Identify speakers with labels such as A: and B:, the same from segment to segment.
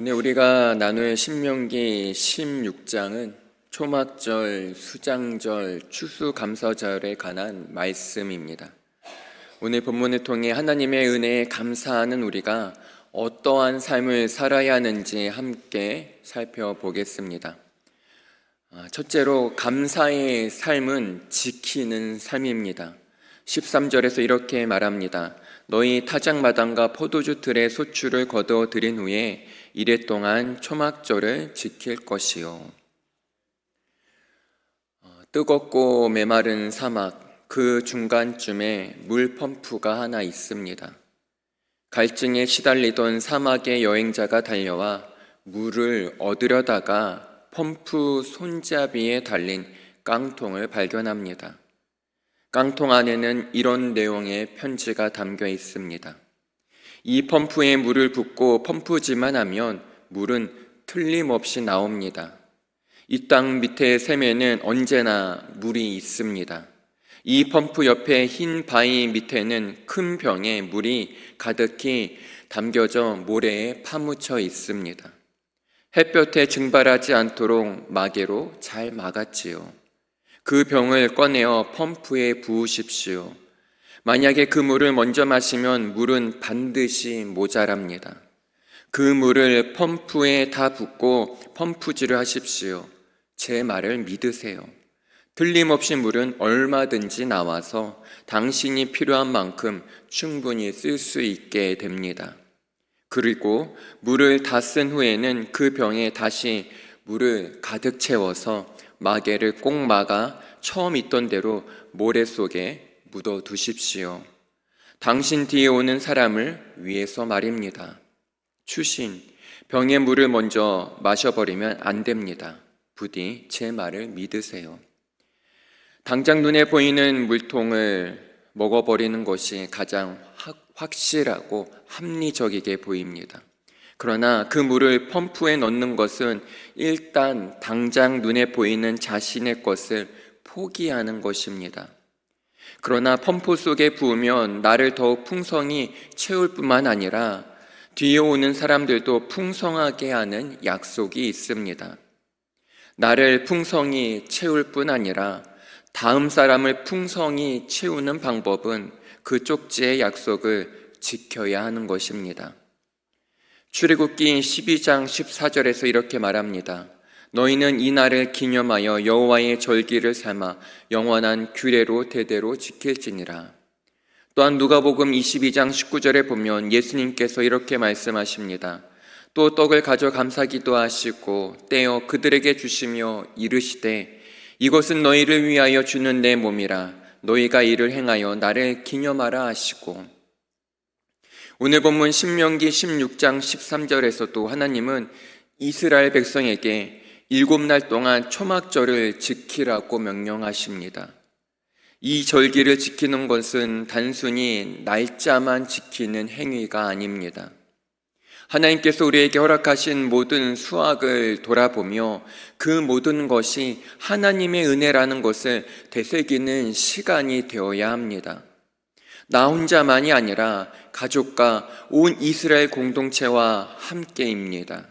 A: 오늘 우리가 나눌 신명기 16장은 초막절, 수장절, 추수감사절에 관한 말씀입니다. 오늘 본문을 통해 하나님의 은혜에 감사하는 우리가 어떠한 삶을 살아야 하는지 함께 살펴보겠습니다. 아, 첫째로 감사의 삶은 지키는 삶입니다. 13절에서 이렇게 말합니다. 너희 타작마당과 포도주 틀의 소출을 거두어 들인 후에 이래 동안 초막절을 지킬 것이요. 어, 뜨겁고 메마른 사막 그 중간쯤에 물 펌프가 하나 있습니다. 갈증에 시달리던 사막의 여행자가 달려와 물을 얻으려다가 펌프 손잡이에 달린 깡통을 발견합니다. 깡통 안에는 이런 내용의 편지가 담겨 있습니다. 이 펌프에 물을 붓고 펌프지만 하면 물은 틀림없이 나옵니다. 이 땅 밑에 샘에는 언제나 물이 있습니다. 이 펌프 옆에 흰 바위 밑에는 큰 병에 물이 가득히 담겨져 모래에 파묻혀 있습니다. 햇볕에 증발하지 않도록 마개로 잘 막았지요. 그 병을 꺼내어 펌프에 부으십시오. 만약에 그 물을 먼저 마시면 물은 반드시 모자랍니다. 그 물을 펌프에 다 붓고 펌프질을 하십시오. 제 말을 믿으세요. 틀림없이 물은 얼마든지 나와서 당신이 필요한 만큼 충분히 쓸 수 있게 됩니다. 그리고 물을 다 쓴 후에는 그 병에 다시 물을 가득 채워서 마개를 꼭 막아 처음 있던 대로 모래 속에 묻어 두십시오. 당신 뒤에 오는 사람을 위해서 말입니다. 추신, 병의 물을 먼저 마셔버리면 안 됩니다. 부디 제 말을 믿으세요. 당장 눈에 보이는 물통을 먹어버리는 것이 가장 확실하고 합리적이게 보입니다. 그러나 그 물을 펌프에 넣는 것은 일단 당장 눈에 보이는 자신의 것을 포기하는 것입니다. 그러나 펌프 속에 부으면 나를 더욱 풍성히 채울 뿐만 아니라 뒤에 오는 사람들도 풍성하게 하는 약속이 있습니다. 나를 풍성히 채울 뿐 아니라 다음 사람을 풍성히 채우는 방법은 그 쪽지의 약속을 지켜야 하는 것입니다. 출애굽기 12장 14절에서 이렇게 말합니다. 너희는 이 날을 기념하여 여호와의 절기를 삼아 영원한 규례로 대대로 지킬지니라. 또한 누가복음 22장 19절에 보면 예수님께서 이렇게 말씀하십니다. 또 떡을 가져 감사 기도 하시고 떼어 그들에게 주시며 이르시되 이것은 너희를 위하여 주는 내 몸이라 너희가 이를 행하여 나를 기념하라 하시고 오늘 본문 신명기 16장 13절에서도 하나님은 이스라엘 백성에게 일곱 날 동안 초막절을 지키라고 명령하십니다. 이 절기를 지키는 것은 단순히 날짜만 지키는 행위가 아닙니다. 하나님께서 우리에게 허락하신 모든 수학을 돌아보며 그 모든 것이 하나님의 은혜라는 것을 되새기는 시간이 되어야 합니다. 나 혼자만이 아니라 가족과 온 이스라엘 공동체와 함께입니다.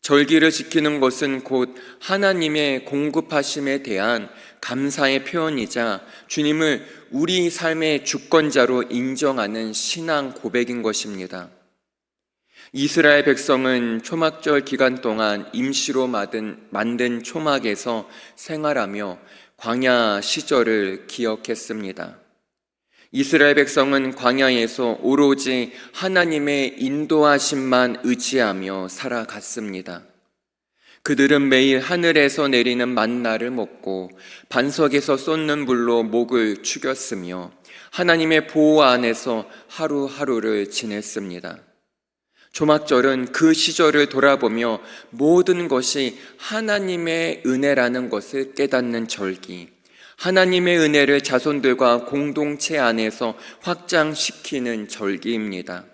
A: 절기를 지키는 것은 곧 하나님의 공급하심에 대한 감사의 표현이자 주님을 우리 삶의 주권자로 인정하는 신앙 고백인 것입니다. 이스라엘 백성은 초막절 기간 동안 임시로 만든, 초막에서 생활하며 광야 시절을 기억했습니다. 이스라엘 백성은 광야에서 오로지 하나님의 인도하심만 의지하며 살아갔습니다. 그들은 매일 하늘에서 내리는 만나를 먹고 반석에서 쏟는 물로 목을 축였으며 하나님의 보호 안에서 하루하루를 지냈습니다. 조막절은 그 시절을 돌아보며 모든 것이 하나님의 은혜라는 것을 깨닫는 절기, 하나님의 은혜를 자손들과 공동체 안에서 확장시키는 절기입니다.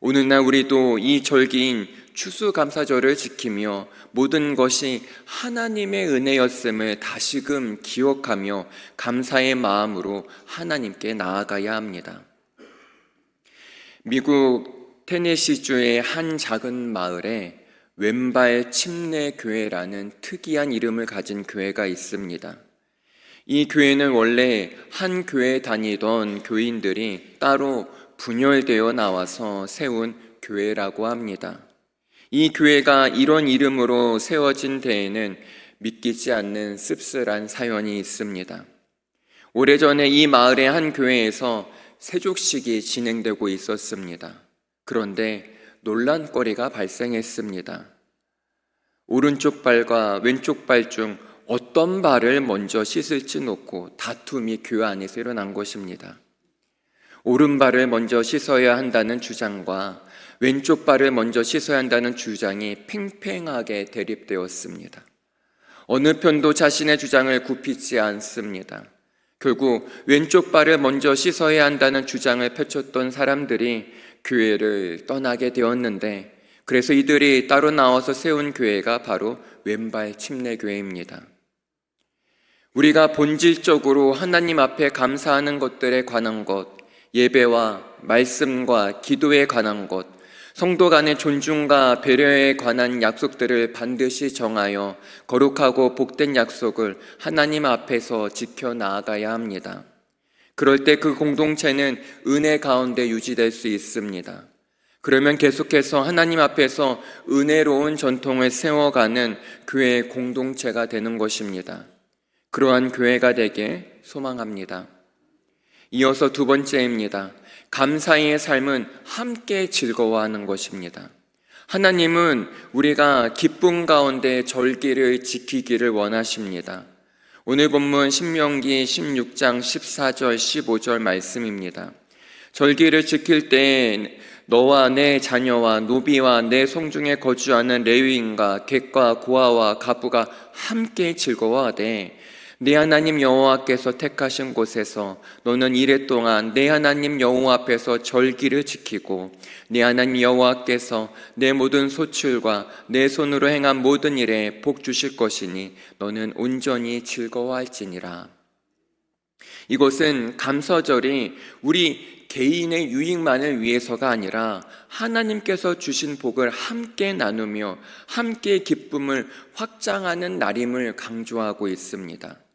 A: 오늘날 우리도 이 절기인 추수감사절을 지키며 모든 것이 하나님의 은혜였음을 다시금 기억하며 감사의 마음으로 하나님께 나아가야 합니다. 미국 테네시주의 한 작은 마을에 왼발 침례 교회라는 특이한 이름을 가진 교회가 있습니다. 이 교회는 원래 한 교회 다니던 교인들이 따로 분열되어 나와서 세운 교회라고 합니다. 이 교회가 이런 이름으로 세워진 데에는 믿기지 않는 씁쓸한 사연이 있습니다. 오래전에 이 마을의 한 교회에서 세족식이 진행되고 있었습니다. 그런데 논란거리가 발생했습니다. 오른쪽 발과 왼쪽 발 중 어떤 발을 먼저 씻을지 놓고 다툼이 교회 안에서 일어난 것입니다. 오른발을 먼저 씻어야 한다는 주장과 왼쪽 발을 먼저 씻어야 한다는 주장이 팽팽하게 대립되었습니다. 어느 편도 자신의 주장을 굽히지 않습니다. 결국 왼쪽 발을 먼저 씻어야 한다는 주장을 펼쳤던 사람들이 교회를 떠나게 되었는데 그래서 이들이 따로 나와서 세운 교회가 바로 왼발 침례교회입니다. 우리가 본질적으로 하나님 앞에 감사하는 것들에 관한 것, 예배와 말씀과 기도에 관한 것, 성도 간의 존중과 배려에 관한 약속들을 반드시 정하여 거룩하고 복된 약속을 하나님 앞에서 지켜 나아가야 합니다. 그럴 때 그 공동체는 은혜 가운데 유지될 수 있습니다. 그러면 계속해서 하나님 앞에서 은혜로운 전통을 세워가는 교회 공동체가 되는 것입니다. 그러한 교회가 되게 소망합니다. 이어서 두 번째입니다. 감사의 삶은 함께 즐거워하는 것입니다. 하나님은 우리가 기쁨 가운데 절기를 지키기를 원하십니다. 오늘 본문 신명기 16장 14절 15절 말씀입니다. 절기를 지킬 때 너와 내 자녀와 노비와 내 성중에 거주하는 레위인과 객과 고아와 가부가 함께 즐거워하되 내 하나님 여호와께서 택하신 곳에서 너는 이래 동안 내 하나님 여호와 앞에서 절기를 지키고 내 하나님 여호와께서 내 모든 소출과 내 손으로 행한 모든 일에 복 주실 것이니 너는 온전히 즐거워할지니라. 이것은 감사절이 우리 개인의 유익만을 위해서가 아니라 하나님께서 주신 복을 함께 나누며 함께 기쁨을 확장하는 날임을 강조하고 있습니다.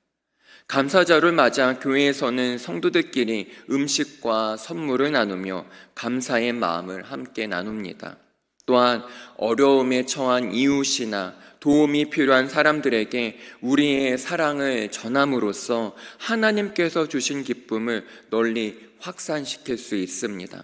A: 감사절을 맞아 교회에서는 성도들끼리 음식과 선물을 나누며 감사의 마음을 함께 나눕니다. 또한 어려움에 처한 이웃이나 도움이 필요한 사람들에게 우리의 사랑을 전함으로써 하나님께서 주신 기쁨을 널리 확산시킬 수 있습니다.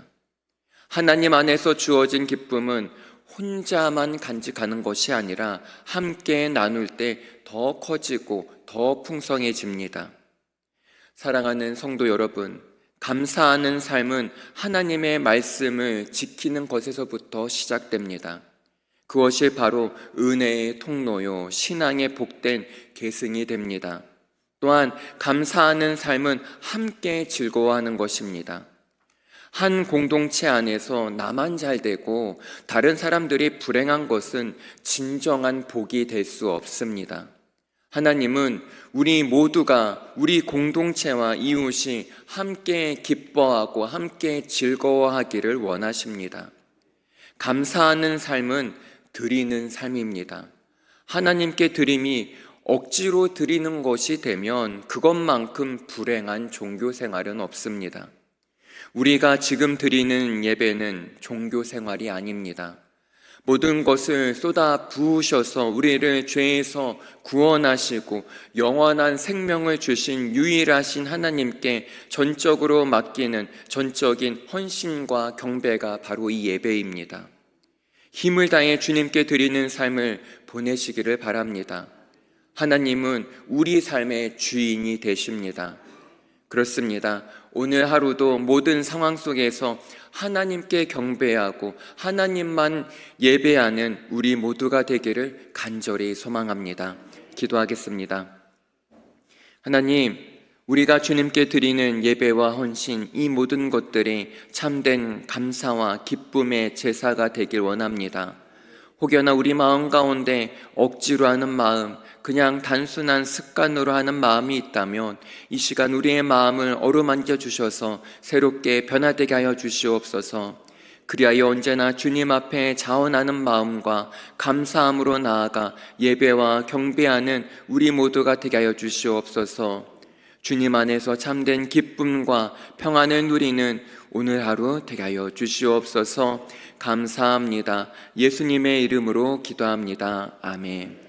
A: 하나님 안에서 주어진 기쁨은 혼자만 간직하는 것이 아니라 함께 나눌 때 더 커지고 더 풍성해집니다. 사랑하는 성도 여러분, 감사하는 삶은 하나님의 말씀을 지키는 것에서부터 시작됩니다. 그것이 바로 은혜의 통로요, 신앙의 복된 계승이 됩니다. 또한 감사하는 삶은 함께 즐거워하는 것입니다. 한 공동체 안에서 나만 잘 되고 다른 사람들이 불행한 것은 진정한 복이 될 수 없습니다. 하나님은 우리 모두가 우리 공동체와 이웃이 함께 기뻐하고 함께 즐거워하기를 원하십니다. 감사하는 삶은 드리는 삶입니다. 하나님께 드림이 억지로 드리는 것이 되면 그것만큼 불행한 종교 생활은 없습니다. 우리가 지금 드리는 예배는 종교 생활이 아닙니다. 모든 것을 쏟아 부으셔서 우리를 죄에서 구원하시고 영원한 생명을 주신 유일하신 하나님께 전적으로 맡기는 전적인 헌신과 경배가 바로 이 예배입니다. 힘을 다해 주님께 드리는 삶을 보내시기를 바랍니다. 하나님은 우리 삶의 주인이 되십니다. 그렇습니다. 오늘 하루도 모든 상황 속에서 하나님께 경배하고 하나님만 예배하는 우리 모두가 되기를 간절히 소망합니다. 기도하겠습니다. 하나님, 우리가 주님께 드리는 예배와 헌신 이 모든 것들이 참된 감사와 기쁨의 제사가 되길 원합니다. 혹여나 우리 마음 가운데 억지로 하는 마음, 그냥 단순한 습관으로 하는 마음이 있다면 이 시간 우리의 마음을 어루만져 주셔서 새롭게 변화되게 하여 주시옵소서. 그리하여 언제나 주님 앞에 자원하는 마음과 감사함으로 나아가 예배와 경배하는 우리 모두가 되게 하여 주시옵소서. 주님 안에서 참된 기쁨과 평안을 누리는 오늘 하루 되게 하여 주시옵소서. 감사합니다. 예수님의 이름으로 기도합니다. 아멘.